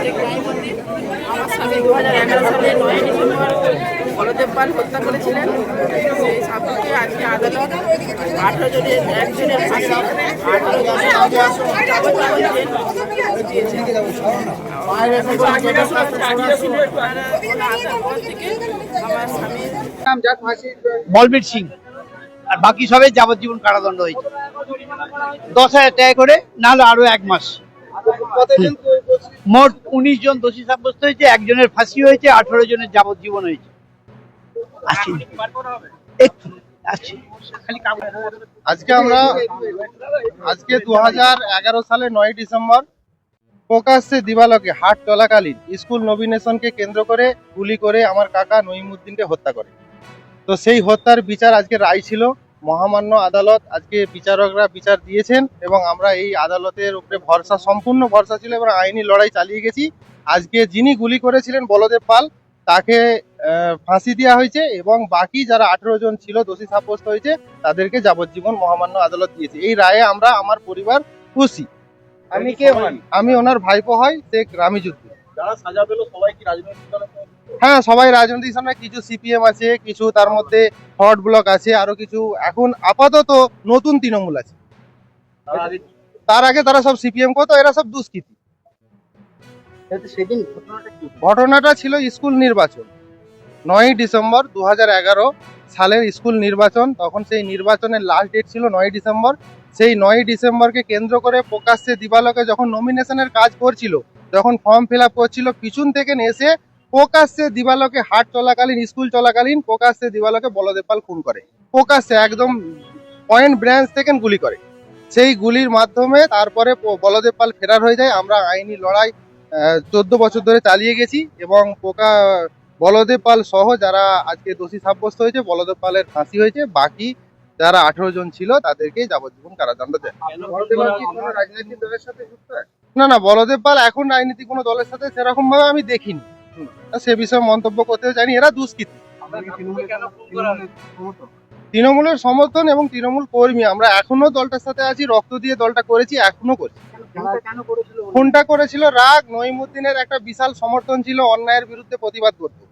শেখ রায়মন্দির আমার স্বামী দু হাজার এগারো সালে নয় ডিসেম্বর বলদেব পাল হত্যা করেছিলেন সেই সাপকে আজকে আদালত আঠারো জনের একজনের ফাঁসি আঠারো জনের যাবজ্জীবন জেল দিয়েছেন ওনারা আসার পর থেকে আমার স্বামীর বলবীর সিং আর বাকি সবাই যাবজ্জীবন কারাদণ্ড হয়েছে দশ হাজার টাকা করে নাহলে আরও এক মাস মোট উনিশ জন দোষী সাব্যস্ত হয়েছে একজনের ফাঁসি হয়েছে আঠারো জনের যাবজ্জীবন হয়েছে। খালি কাগজ আজকে আমরা আজকে দু এগারো সালে নয় ডিসেম্বর প্রকাশ্যে দিবালকে হাট চলাকালীন স্কুল নবীনেশনকে কেন্দ্র করে গুলি করে আমার কাকা নইমুদ্দিনকে হত্যা করে। তো সেই হত্যার বিচার আজকে রায় ছিল। মহামান্য আদালত আজকে বিচারকরা বিচার দিয়েছেন এবং আমরা এই আদালতের উপরে ভরসা সম্পূর্ণ ভরসা ছিল এবং আইনি লড়াই চালিয়ে গেছি। আজকে যিনি গুলি করেছিলেন বলদেব পাল তাকে আহ, ফাঁসি দেওয়া হয়েছে এবং বাকি যারা আঠেরো জন ছিল দোষী সাব্যস্ত হয়েছে তাদেরকে যাবজ্জীবন মহামান্য আদালত দিয়েছে। এই রায়ে আমরা আমার পরিবার খুশি। আমি কে হন? আমি ওনার ভাইপো হয় শেখ রামিজুদ্দিন। যারা সাজা পেল সবাই কি রাজনৈতিক দলের হ্যাঁ সবাই রাজনৈতিক সামনে কিছু সিপিএম আছে কিছু তার মধ্যে ফরওয়ার্ড ব্লক আছে আরও কিছু। এখন আপাতত নতুন তৃণমূল আছে। তার আগে তার সব সিপিএম করতো এরা সব দুষ্কৃতী। ঘটনাটা ছিল স্কুল নির্বাচন। নয়ই ডিসেম্বর দু হাজার এগারো সালের স্কুল নির্বাচন তখন সেই নির্বাচনের লাস্ট ডেট ছিল নয় ডিসেম্বর। সেই নয় ডিসেম্বরকে কেন্দ্র করে প্রকাশ্যে দিবালকে যখন নমিনেশনের কাজ করছিল যখন ফর্ম ফিল আপ করছিল পিছন থেকে এসে প্রকাশ্যে দিবালকে হাট চলাকালীন স্কুল চলাকালীন প্রকাশ্যে দিবালকে বলদেবপাল খুন করে। প্রকাশ্যে একদম পয়েন্ট ব্রাঞ্চ থেকে গুলি করে। সেই গুলির মাধ্যমে তারপরে প- বলদেব পাল ফেরার হয়ে যায়। আমরা আইনি লড়াই চোদ্দ বছর ধরে চালিয়ে গেছি এবং পোকা বলদেব পাল সহ যারা আজকে দোষী সাব্যস্ত হয়েছে বলদেব পালের ফাঁসি হয়েছে বাকি যারা আঠেরো জন ছিল তাদেরকে যাবজ্জীবন কারাদণ্ড দেয়। না না বলদেব পাল এখন রাজনীতি কোনো দলের সাথে সেরকম ভাবে আমি দেখিনি। সে বিষয়ে মন্তব্য করতে জানি এরা দুষ্কৃতী? তৃণমূলের সমর্থন এবং তৃণমূল কর্মী আমরা এখনও দলটার সাথে আছি রক্ত দিয়ে দলটা করেছি এখনও করছি। ফোনটা করেছিল রাগ নইমুদ্দিনের একটা বিশাল সমর্থন ছিল অন্যায়ের বিরুদ্ধে প্রতিবাদ করতো।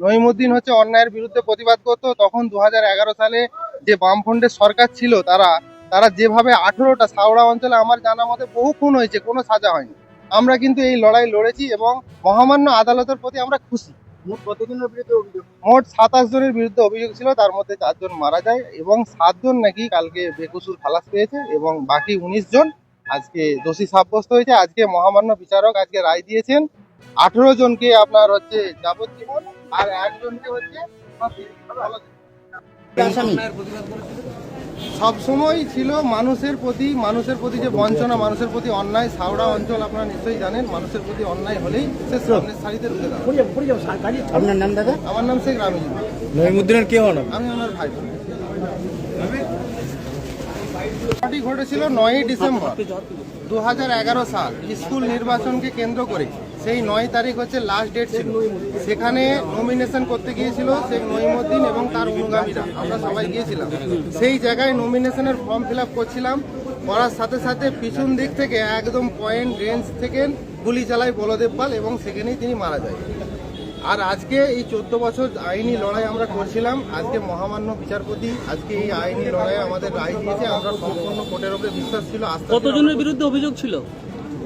নইমুদ্দিন হচ্ছে অন্যায়ের বিরুদ্ধে প্রতিবাদ করতো তখন দু হাজার এগারো সালে যে বামফ্রন্টের সরকার ছিল তারা তারা যেভাবে আঠেরোটা সাউড়া অঞ্চলে আমার জানা মতে বহু খুন হয়েছে কোনো সাজা হয়নি। আমরা কিন্তু এই লড়াই লড়েছি এবং মহামান্য আদালতের প্রতি আমরা খুশি। মোট কতজনের বিরুদ্ধে অভিযোগ? মোট সাতাশ জনের বিরুদ্ধে অভিযোগ ছিল তার মধ্যে চারজন মারা যায় এবং সাতজন নাকি কালকে বেকসুর খালাস পেয়েছে এবং বাকি উনিশ জন আজকে দোষী সাব্যস্ত হয়েছে। আজকে মহামান্য বিচারক আজকে রায় দিয়েছেন আঠেরো জনকে আপনার হচ্ছে যাবজ্জীবন আর একজনকে হচ্ছে আসামি সবসময় ছিল মানুষের প্রতি মানুষের প্রতি যে বঞ্চনা মানুষের প্রতি অন্যায় সাউড়া অঞ্চল আপনারা নিশ্চয়ই জানেন মানুষের প্রতি অন্যায় হলেই সে সামনের সারিতে দাঁড়ায় আপনার নাম দাদা? আমার নাম শেখ রামিজুল কে হন আমি ওনার ভাই। ঘটেছিল নয়ই ডিসেম্বর দু হাজার এগারো সাল। স্কুল নির্বাচনকে কেন্দ্র করে। সেই নয় তারিখ হচ্ছে লাস্ট ডেট ছিল। সেখানে নমিনেশন করতে গিয়েছিল শেখ নইমুদ্দিন এবং তার অনুগামীরা। আমরা সবাই গিয়েছিলাম। সেই জায়গায় নমিনেশনের ফর্ম ফিল আপ করছিলাম। করার সাথে সাথে পিছন দিক থেকে একদম পয়েন্ট রেঞ্জ থেকে গুলি চালায় বলদেব পাল এবং সেখানেই তিনি মারা যায়। আর আজকে এই চোদ্দ বছর আইনি লড়াই আমরা করছিলাম। আজকে মহামান্য বিচারপতি আজকে এই আইনি লড়াই আমাদের রায় দিয়েছে। আমরা সম্পূর্ণ কোর্টের উপরে বিশ্বাস ছিল। কতজনের বিরুদ্ধে অভিযোগ ছিল?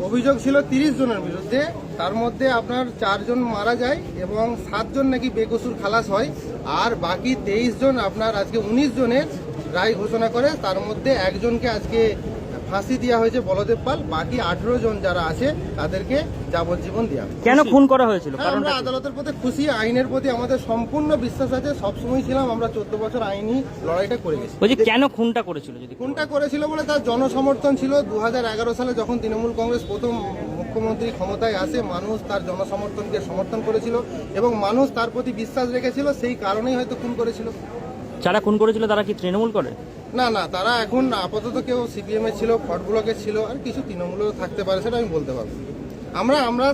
অভিযোগ ছিল তিরিশ জনের বিরুদ্ধে। তার মধ্যে আপনার চারজন মারা যায় এবং সাতজন নাকি বেকসুর খালাস হয়। আর বাকি তেইশ জন আপনার আজকে উনিশ জনের রায় ঘোষণা করে, তার মধ্যে একজনকে আজকে ফাঁসি দেওয়া হয়েছে বলদেব পাল বাকি আঠেরো জন যারা আছে তাদেরকে যাবজ্জীবন দেওয়া হবে। কেন খুন করা হয়েছিল? হ্যাঁ, আমরা আদালতের প্রতি খুশি আইনের প্রতি আমাদের সম্পূর্ণ বিশ্বাস আছে সবসময় ছিলাম আমরা চোদ্দ বছর আইনি লড়াইটা করে গেছি। বলছি কেন খুনটা করেছিল যদি খুনটা করেছিল বলে তার জনসমর্থন ছিল। দু হাজার এগারো সালে যখন তৃণমূল কংগ্রেস প্রথম মুখ্যমন্ত্রী ক্ষমতায় আসে মানুষ তার জনসমর্থনকে সমর্থন করেছিল এবং মানুষ তার প্রতি বিশ্বাস রেখেছিল সেই কারণেই হয়তো খুন করেছিল। যারা খুন করেছিল তারা কি তৃণমূল করে? না না তারা এখন আপাতত কেউ সিপিএম এ ছিল ফট ব্লকে ছিল আর কিছু তৃণমূলেও থাকতে পারে সেটা আমি বলতে পারব আমরা আমরা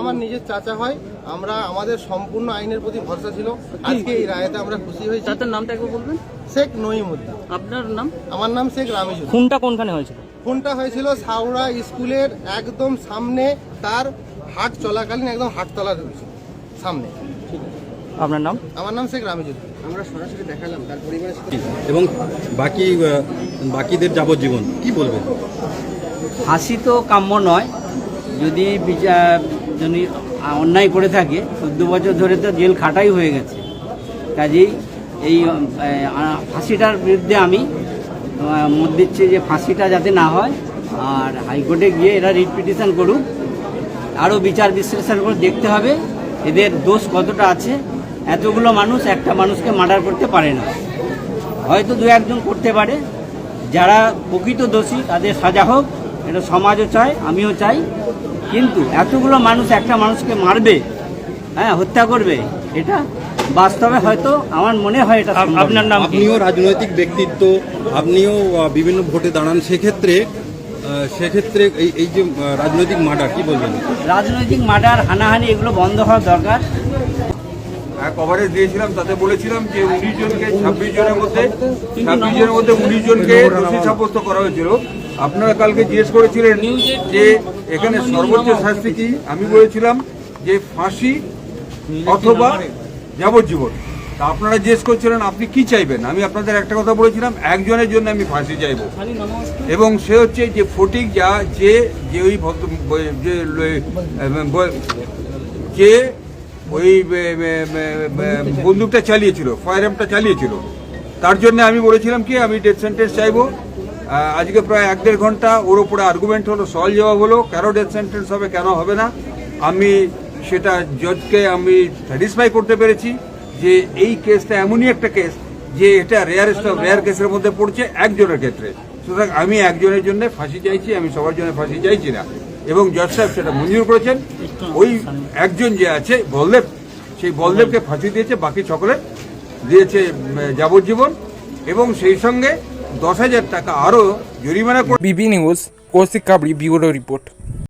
আমার নিজের চাচা হয় আমরা আমাদের সম্পূর্ণ আইনের প্রতি ভরসা ছিল। আজকে এই রায়তে আমরা খুশি হয়েছি। চাচার নামটা একবার বলবেন? শেখ নইমুদ্দিন আপনার নাম? আমার নাম শেখ রামিজুল খুনটা কোনখানে হয়েছিল? খুনটা হয়েছিল সাউরা স্কুলের একদম সামনে তার হাট চলাকালীন একদম হাটতলার সামনে। আপনার নাম? আমার নাম শেখ রামিজুদ্দিন এবং বাকি বাকিদের যাবজ্জীবন কি বলবেন? ফাঁসি তো কাম্য নয়। যদি বিচার যদি অন্যায় করে থাকে চোদ্দ বছর ধরে তো জেল খাটাই হয়ে গেছে। কাজেই এই ফাঁসিটার বিরুদ্ধে আমি মত দিচ্ছি যে ফাঁসিটা যাতে না হয় আর হাইকোর্টে গিয়ে এরা রিট পিটিশন করুক। আরও বিচার বিশ্লেষণ করে দেখতে হবে এদের দোষ কতটা আছে। এতগুলো মানুষ একটা মানুষকে মার্ডার করতে পারে না। হয়তো দু একজন করতে পারে। যারা প্রকৃত দোষী তাদের সাজা হোক এটা সমাজও চায় আমিও চাই। কিন্তু এতগুলো মানুষ একটা মানুষকে মারবে হ্যাঁ হত্যা করবে এটা বাস্তবে হয়তো আমার মনে হয় এটা আপনার নাম আপনিও রাজনৈতিক ব্যক্তিত্ব আপনিও বিভিন্ন ভোটে দাঁড়ান সেক্ষেত্রে সেক্ষেত্রে এই এই যে রাজনৈতিক মার্ডার কি বলবেন? রাজনৈতিক মার্ডার হানাহানি এগুলো বন্ধ হওয়া দরকার। কভারেজ দিয়েছিলাম, তাতে বলেছিলাম যে উনিশ জনকে, ছাব্বিশ জনের মধ্যে, ছাব্বিশ জনের মধ্যে উনিশ জনকে দোষী সাব্যস্ত করা হয়েছিল। আপনারা কালকে জিজ্ঞেস করেছিলেন যে এখানে সর্বোচ্চ শাস্তি কি? আমি বলেছিলাম যে ফাঁসি অথবা যাবজ্জীবন। তা আপনারা জিজ্ঞেস করছিলেন, আপনি কি চাইবেন? আমি আপনাদের একটা কথা বলেছিলাম, একজনের জন্য আমি ফাঁসি চাইব। এবং সে হচ্ছে যে ফটিক, যা যে যে ওই ভদ্র যে ওই বন্দুকটা চালিয়েছিল ফায়ার আর্মটা চালিয়েছিল। তার জন্য আমি বলেছিলাম কি, আমি ডেথ সেন্টেন্স চাইব। আজকে প্রায় এক দেড় ঘণ্টা ওর ওপরে আর্গুমেন্ট হলো সল জবাব হলো, কেন ডেথ সেন্টেন্স হবে, কেন হবে না? আমি সেটা জজকে আমি স্যাটিসফাই করতে পেরেছি যে এই কেসটা এমনই একটা কেস যে এটা রেয়ারেস্ট অফ রেয়ার কেসের মধ্যে পড়ছে একজনের ক্ষেত্রে। সুতরাং আমি একজনের জন্য ফাঁসি চাইছি, আমি সবার জন্য ফাঁসি চাইছি না। এবং জজ সাহেব সেটা মঞ্জুর করেছেন। ওই একজন যে আছে, বলদেব, সেই বলদেবকে ফাঁসি দিয়েছে, বাকি সকলে দিয়েছে যাবজ্জীবন। এবং সেই সঙ্গে দশ হাজার টাকা আরও জরিমানা BB news, Koushik Kabri, bureau report.